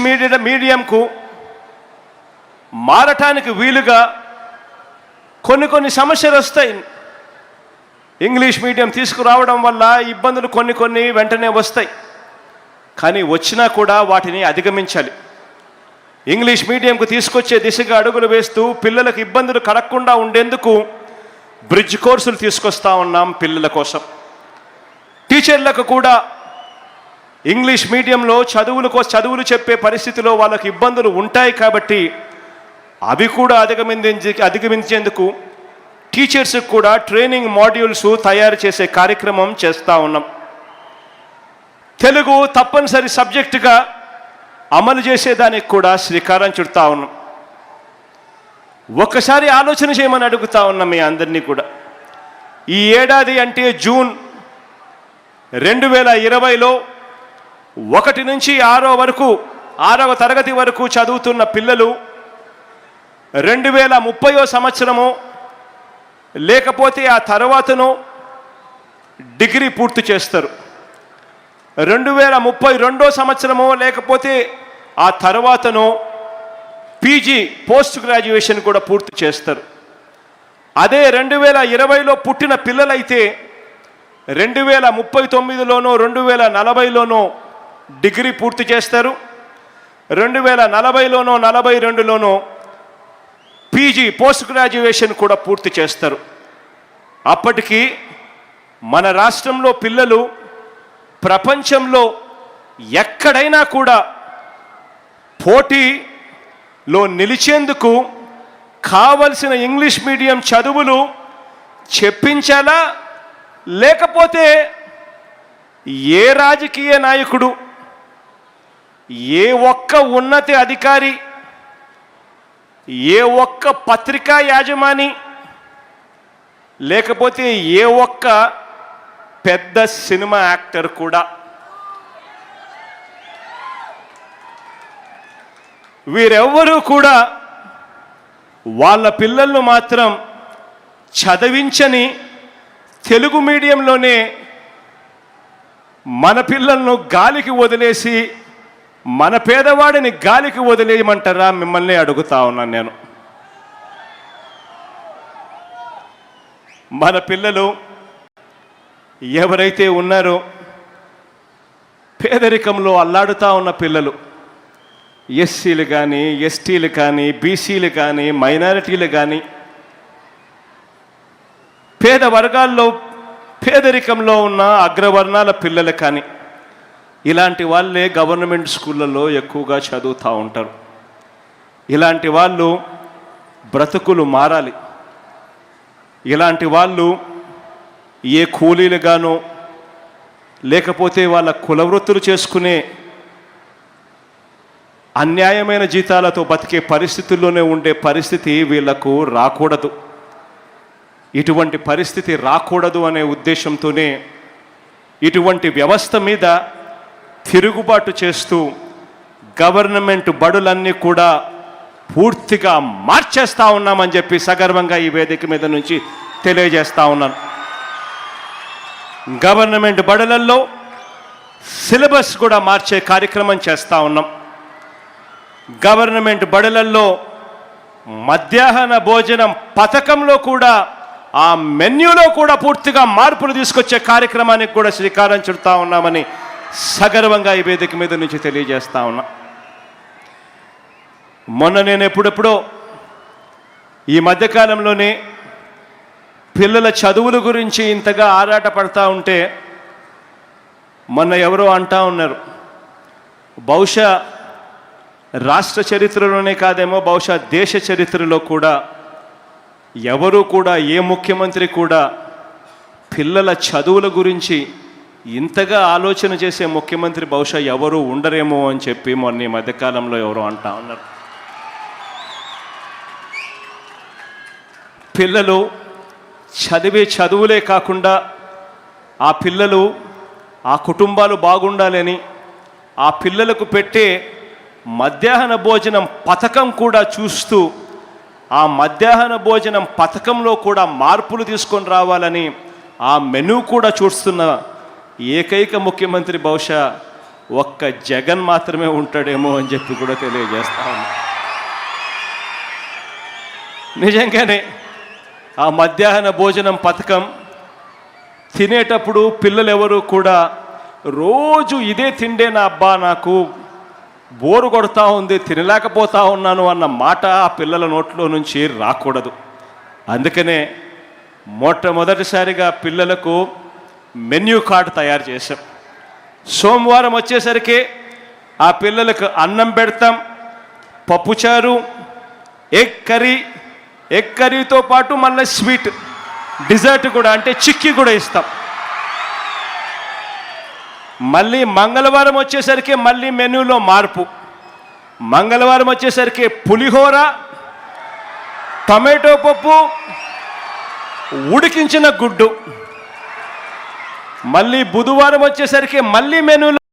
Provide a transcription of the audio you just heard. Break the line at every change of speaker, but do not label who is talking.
Media మీడియంకు మారటానికి వీలుగా కొన్ని కొన్ని సమస్యలు వస్తాయి. ఇంగ్లీష్ మీడియం తీసుకురావడం వల్ల ఇబ్బందులు కొన్ని కొన్ని వెంటనే వస్తాయి. కానీ వచ్చినా కూడా వాటిని అధిగమించాలి. ఇంగ్లీష్ మీడియంకు తీసుకొచ్చే దిశగా అడుగులు వేస్తూ పిల్లలకు ఇబ్బందులు కలగకుండా ఉండేందుకు బ్రిడ్జ్ కోర్సులు తీసుకొస్తా ఉన్నాం పిల్లల కోసం. టీచర్లకు కూడా ఇంగ్లీష్ మీడియంలో చదువులు కోసం చదువులు చెప్పే పరిస్థితిలో వాళ్ళకి ఇబ్బందులు ఉంటాయి కాబట్టి అవి కూడా అధిగమించి అధిగమించేందుకు టీచర్స్కి కూడా ట్రైనింగ్ మాడ్యూల్స్ తయారు చేసే కార్యక్రమం చేస్తూ ఉన్నాం. తెలుగు తప్పనిసరి సబ్జెక్టుగా అమలు చేసేదానికి కూడా శ్రీకారం చుడతా ఉన్నాం. ఒక్కసారి ఆలోచన చేయమని అడుగుతా ఉన్నాం మీ అందరినీ కూడా. ఈ ఏడాది అంటే జూన్ రెండు వేల ఇరవైలో ఒకటి నుంచి ఆరో వరకు ఆరవ తరగతి వరకు చదువుతున్న పిల్లలు రెండు వేల ముప్పయో సంవత్సరము లేకపోతే ఆ తర్వాతను డిగ్రీ పూర్తి చేస్తారు. రెండు వేల ముప్పై రెండో సంవత్సరమో లేకపోతే ఆ తర్వాతను పీజీ పోస్ట్ గ్రాడ్యుయేషన్ కూడా పూర్తి చేస్తారు. అదే రెండు వేల ఇరవైలో పుట్టిన పిల్లలైతే రెండు వేల ముప్పై తొమ్మిదిలోనో రెండు వేల నలభైలోనో డిగ్రీ పూర్తి చేస్తారు. రెండు వేల నలభైలోనో నలభై రెండులోనో పీజీ పోస్ట్ గ్రాడ్యుయేషన్ కూడా పూర్తి చేస్తారు. అప్పటికి మన రాష్ట్రంలో పిల్లలు ప్రపంచంలో ఎక్కడైనా కూడా పోటీలో నిలిచేందుకు కావలసిన ఇంగ్లీష్ మీడియం చదువులు చెప్పించాలా? లేకపోతే ఏ రాజకీయ నాయకుడు ఏ ఒక్క ఉన్నత అధికారి ఏ ఒక్క పత్రికా యాజమాని లేకపోతే ఏ ఒక్క పెద్ద సినిమా యాక్టర్ కూడా. వీరెవ్వరూ కూడా వాళ్ళ పిల్లలను మాత్రం చదివించని తెలుగు మీడియంలోనే మన పిల్లలను గాలికి వదిలేసి మన పేదవాడిని గాలికి వదిలేయమంటారా మిమ్మల్ని అడుగుతా ఉన్నాను నేను. మన పిల్లలు ఎవరైతే ఉన్నారో పేదరికంలో అల్లాడుతూ ఉన్న పిల్లలు ఎస్సీలు కానీ ఎస్టీలు కానీ బీసీలు కానీ మైనారిటీలు కానీ పేద వర్గాల్లో పేదరికంలో ఉన్న అగ్రవర్ణాల పిల్లలు కానీ ఇలాంటి వాళ్ళే గవర్నమెంట్ స్కూళ్ళల్లో ఎక్కువగా చదువుతూ ఉంటారు. ఇలాంటి వాళ్ళు బ్రతుకులు మారాలి. ఇలాంటి వాళ్ళు ఏ కూలీలుగానో లేకపోతే వాళ్ళ కులవృత్తులు చేసుకునే అన్యాయమైన జీతాలతో బతికే పరిస్థితుల్లోనే ఉండే పరిస్థితి వీళ్ళకు రాకూడదు. ఇటువంటి పరిస్థితి రాకూడదు అనే ఉద్దేశంతోనే ఇటువంటి వ్యవస్థ మీద తిరుగుబాటు చేస్తూ గవర్నమెంట్ బడులన్నీ కూడా పూర్తిగా మార్చేస్తా ఉన్నామని చెప్పి సగర్వంగా ఈ వేదిక మీద నుంచి తెలియజేస్తా ఉన్నాను. గవర్నమెంట్ బడులల్లో సిలబస్ కూడా మార్చే కార్యక్రమం చేస్తూ ఉన్నాం. గవర్నమెంట్ బడులల్లో మధ్యాహ్న భోజనం పథకంలో కూడా ఆ మెన్యూలో కూడా పూర్తిగా మార్పులు తీసుకొచ్చే కార్యక్రమానికి కూడా శ్రీకారం చుడతా ఉన్నామని సగర్వంగా ఈ వేదిక మీద నుంచి తెలియజేస్తా ఉన్నా. మొన్న నేను ఎప్పుడెప్పుడో ఈ మధ్యకాలంలోనే పిల్లల చదువుల గురించి ఇంతగా ఆరాట పడతా ఉంటే మొన్న ఎవరో అంటా ఉన్నారు. బహుశా రాష్ట్ర చరిత్రలోనే కాదేమో బహుశా దేశ చరిత్రలో కూడా ఎవరు కూడా ఏ ముఖ్యమంత్రి కూడా పిల్లల చదువుల గురించి ఇంతగా ఆలోచన చేసే ముఖ్యమంత్రి బహుశా ఎవరు ఉండరేమో అని చెప్పి మొన్న ఈ మధ్యకాలంలో ఎవరో అంటా ఉన్నారు. పిల్లలు చదివే చదువులే కాకుండా ఆ పిల్లలు ఆ కుటుంబాలు బాగుండాలని ఆ పిల్లలకు పెట్టే మధ్యాహ్న భోజనం పథకం కూడా చూస్తూ ఆ మధ్యాహ్న భోజనం పథకంలో కూడా మార్పులు తీసుకొని రావాలని ఆ మెనూ కూడా చూస్తున్న ఏకైక ముఖ్యమంత్రి బహుశా ఒక్క జగన్ మాత్రమే ఉంటాడేమో అని చెప్పి కూడా తెలియజేస్తా నిజంగానే ఆ మధ్యాహ్న భోజనం పథకం తినేటప్పుడు పిల్లలు ఎవరు కూడా రోజు ఇదే తిండే నా అబ్బా నాకు బోరు కొడతా ఉంది తినలేకపోతా ఉన్నాను అన్న మాట ఆ పిల్లల నోట్లో నుంచి రాకూడదు. అందుకనే మొట్టమొదటిసారిగా పిల్లలకు మెన్యూ కార్డు తయారు చేసాం సోమవారం వచ్చేసరికి ఆ పిల్లలకు అన్నం పెడతాం పప్పుచారు ఎగ్ కర్రీ ఎగ్ కర్రీతో పాటు మళ్ళీ స్వీట్ డిజర్ట్ కూడా అంటే చిక్కీ కూడా ఇస్తాం. మళ్ళీ మంగళవారం వచ్చేసరికి మళ్ళీ మెనూలో మార్పు. మంగళవారం వచ్చేసరికి పులిహోర టమాటో పప్పు ఉడికించిన గుడ్డు. మళ్ళీ బుధవారం వచ్చేసరికి మళ్ళీ మెనూలో